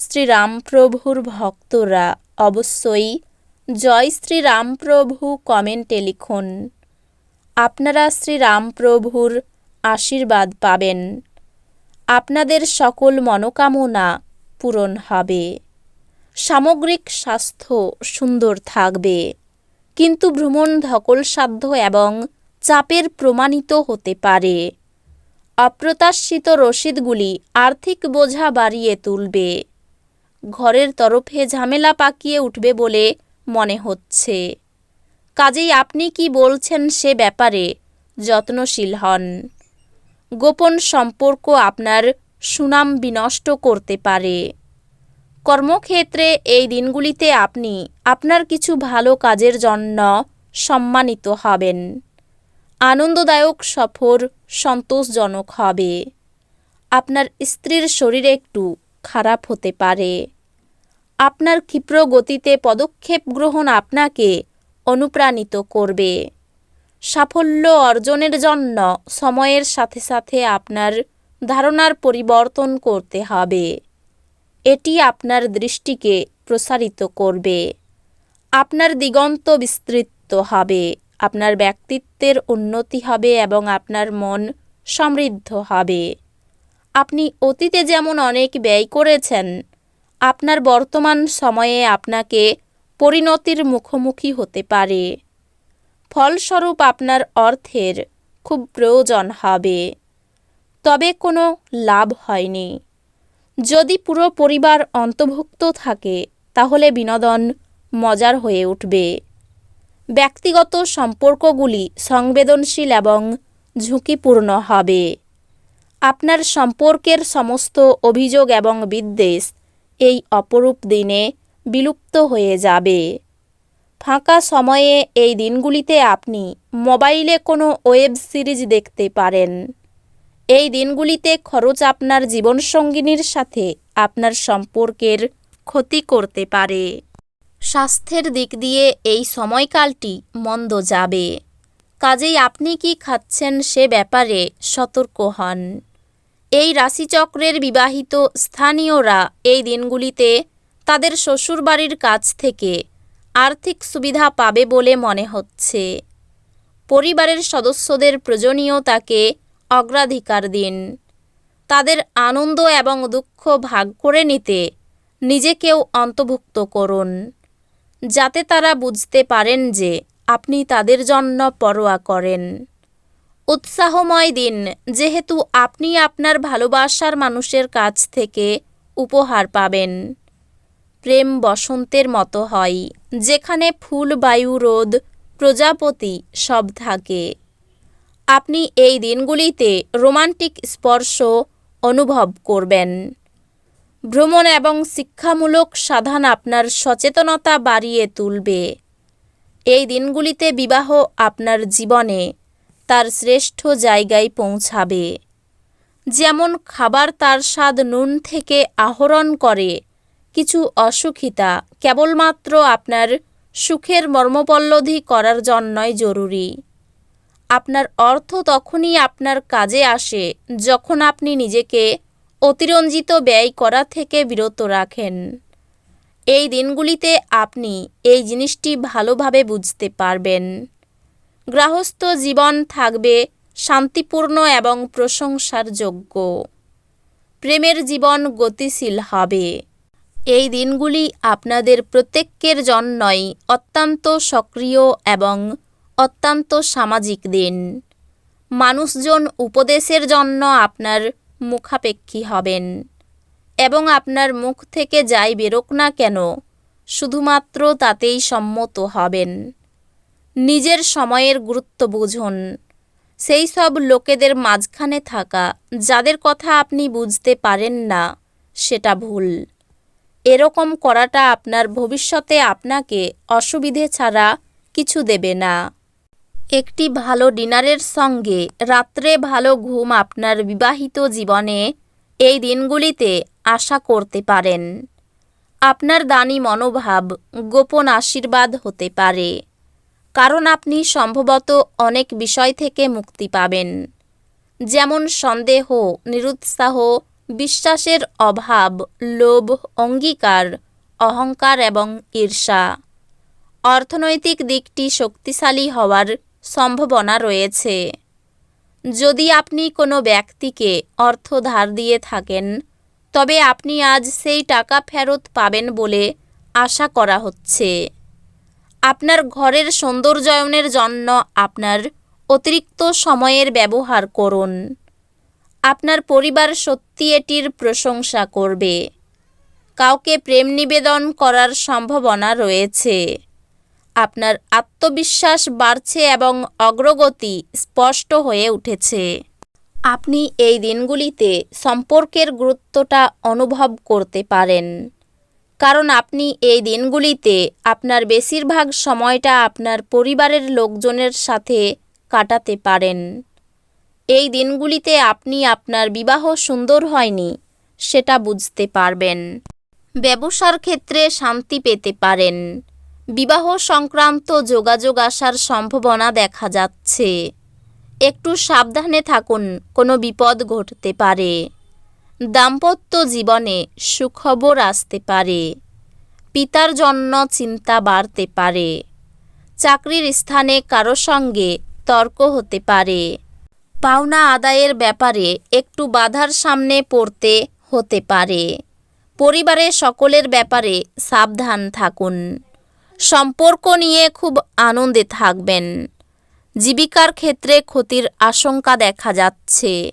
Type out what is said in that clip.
শ্রীরামপ্রভুর ভক্তরা অবশ্যই জয় শ্রীরামপ্রভু কমেন্টে লিখুন। আপনারা শ্রীরামপ্রভুর আশীর্বাদ পাবেন। আপনাদের সকল মনোকামনা পূরণ হবে। সামগ্রিক স্বাস্থ্য সুন্দর থাকবে। কিন্তু ভ্রমণ ধকলসাধ্য এবং চাপের প্রমাণিত হতে পারে। অপ্রত্যাশিত রসিদগুলি আর্থিক বোঝা বাড়িয়ে তুলবে। ঘরের তরফে ঝামেলা পাকিয়ে উঠবে বলে মনে হচ্ছে। কাজেই আপনি কি বলছেন সে ব্যাপারে? যত্নশীল হন। গোপন সম্পর্ক আপনার সুনাম বিনষ্ট করতে পারে। কর্মক্ষেত্রে এই দিনগুলিতে আপনি আপনার কিছু ভালো কাজের জন্য সম্মানিত হবেন। আনন্দদায়ক সফর সন্তোষজনক হবে। আপনার স্ত্রীর শরীর একটু খারাপ হতে পারে। আপনার ক্ষিপ্র গতিতে পদক্ষেপ গ্রহণ আপনাকে অনুপ্রাণিত করবে। সাফল্য অর্জনের জন্য সময়ের সাথে সাথে আপনার ধারণার পরিবর্তন করতে হবে। এটি আপনার দৃষ্টিকে প্রসারিত করবে। আপনার দিগন্ত বিস্তৃত হবে। আপনার ব্যক্তিত্বের উন্নতি হবে এবং আপনার মন সমৃদ্ধ হবে। আপনি অতীতে যেমন অনেক ব্যয় করেছেন, আপনার বর্তমান সময়ে আপনাকে পরিণতির মুখোমুখি হতে পারে। ফলস্বরূপ আপনার অর্থের খুব প্রয়োজন হবে। তবে কোনো লাভ হয়নি। যদি পুরো পরিবার অন্তর্ভুক্ত থাকে, তাহলে বিনোদন মজার হয়ে উঠবে। ব্যক্তিগত সম্পর্কগুলি সংবেদনশীল এবং ঝুঁকিপূর্ণ হবে। আপনার সম্পর্কের সমস্ত অভিযোগ এবং বিদ্বেষ এই অপরূপ দিনে বিলুপ্ত হয়ে যাবে। ফাঁকা সময়ে এই দিনগুলিতে আপনি মোবাইলে কোনো ওয়েব সিরিজ দেখতে পারেন। এই দিনগুলিতে খরচ আপনার জীবনসঙ্গিনীর সাথে আপনার সম্পর্কের ক্ষতি করতে পারে। স্বাস্থ্যের দিক দিয়ে এই সময়কালটি মন্দ যাবে। কাজেই আপনি কি খাচ্ছেন সে ব্যাপারে সতর্ক হন। এই রাশিচক্রের বিবাহিত স্থানীয়রা এই দিনগুলিতে তাদের শ্বশুরবাড়ির কাছ থেকে আর্থিক সুবিধা পাবে বলে মনে হচ্ছে। পরিবারের সদস্যদের প্রয়োজনীয়তাকে অগ্রাধিকার দিন। তাদের আনন্দ এবং দুঃখ ভাগ করে নিতে নিজেকেও অন্তর্ভুক্ত করুন, যাতে তারা বুঝতে পারেন যে আপনি তাদের জন্য পরোয়া করেন। উৎসাহময় দিন। যেহেতু আপনি আপনার ভালোবাসার মানুষের কাছ থেকে উপহার পাবেন। প্রেম বসন্তের মতো হয়, যেখানে ফুল, বায়ু, রোদ, প্রজাপতি সব থাকে। আপনি এই দিনগুলিতে রোমান্টিক স্পর্শ অনুভব করবেন। ভ্রমণ এবং শিক্ষামূলক সাধন আপনার সচেতনতা বাড়িয়ে তুলবে। এই দিনগুলিতে বিবাহ আপনার জীবনে তার শ্রেষ্ঠ জায়গায় পৌঁছাবে। যেমন খাবার তার স্বাদ নুন থেকে আহরণ করে, কিছু অসুখিতা কেবলমাত্র আপনার সুখের মর্মপল্লধি করার জন্যই জরুরি। আপনার অর্থ তখনই আপনার কাজে আসে যখন আপনি নিজেকে অতিরঞ্জিত ব্যয় করা থেকে বিরত রাখেন। এই দিনগুলিতে আপনি এই জিনিসটি ভালোভাবে বুঝতে পারবেন। গৃহস্থ জীবন থাকবে শান্তিপূর্ণ এবং প্রশংসার যোগ্য। প্রেমের জীবন গতিশীল হবে। এই দিনগুলি আপনাদের প্রত্যেকের জন্যই অত্যন্ত সক্রিয় এবং অত্যন্ত সামাজিক দিন। মানুষজন উপদেশের জন্য আপনার মুখাপেক্ষী হবেন এবং আপনার মুখ থেকে যাই বেরোক না কেন, শুধুমাত্র তাতেই সম্মত হবেন। নিজের সময়ের গুরুত্ব বুঝুন। সেই সব লোকেদের মাঝখানে থাকা, যাদের কথা আপনি বুঝতে পারেন না, সেটা ভুল। এরকম করাটা আপনার ভবিষ্যতে আপনাকে অসুবিধে ছাড়া কিছু দেবে না। একটি ভালো ডিনারের সঙ্গে রাত্রে ভালো ঘুম আপনার বিবাহিত জীবনে এই দিনগুলিতে আশা করতে পারেন। আপনার দানি মনোভাব, গোপন আশীর্বাদ হতে পারে। কারণ আপনি সম্ভবত অনেক বিষয় থেকে মুক্তি পাবেন। যেমন সন্দেহ, নিরুৎসাহ, বিশ্বাসের অভাব, লোভ, অঙ্গীকার, অহংকার এবং ঈর্ষা। অর্থনৈতিক দিকটি শক্তিশালী হওয়ার সম্ভাবনা রয়েছে। যদি আপনি কোনো ব্যক্তিকে অর্থ ধার দিয়ে থাকেন, তবে আপনি আজ সেই টাকা ফেরত পাবেন বলে আশা করা হচ্ছে। আপনার ঘরের সৌন্দর্যায়নের জন্য আপনার অতিরিক্ত সময়ের ব্যবহার করুন। আপনার পরিবার সত্যি এটির প্রশংসা করবে। কাউকে প্রেম নিবেদন করার সম্ভাবনা রয়েছে। আপনার আত্মবিশ্বাস বাড়ছে এবং অগ্রগতি স্পষ্ট হয়ে উঠেছে। আপনি এই দিনগুলিতে সম্পর্কের গুরুত্বটা অনুভব করতে পারেন। কারণ আপনি এই দিনগুলিতে আপনার বেশিরভাগ সময়টা আপনার পরিবারের লোকজনের সাথে কাটাতে পারেন। এই দিনগুলিতে আপনি আপনার বিবাহ সুন্দর হয়নি, সেটা বুঝতে পারবেন। ব্যবসার ক্ষেত্রে শান্তি পেতে পারেন। বিবাহ সংক্রান্ত যোগাযোগ আসার সম্ভাবনা দেখা যাচ্ছে। একটু সাবধানে থাকুন, কোনো বিপদ ঘটতে পারে। দাম্পত্য জীবনে সুখবর আসতে পারে। পিতার জন্য চিন্তা বাড়তে পারে। চাকরির স্থানে কারও সঙ্গে তর্ক হতে পারে। পাওনা আদায়ের ব্যাপারে একটু বাধার সামনে পড়তে হতে পারে। পরিবারে সকলের ব্যাপারে সাবধান থাকুন। সম্পর্ক নিয়ে খুব আনন্দে থাকবেন। জীবিকার ক্ষেত্রে ক্ষতির আশঙ্কা দেখা যাচ্ছে।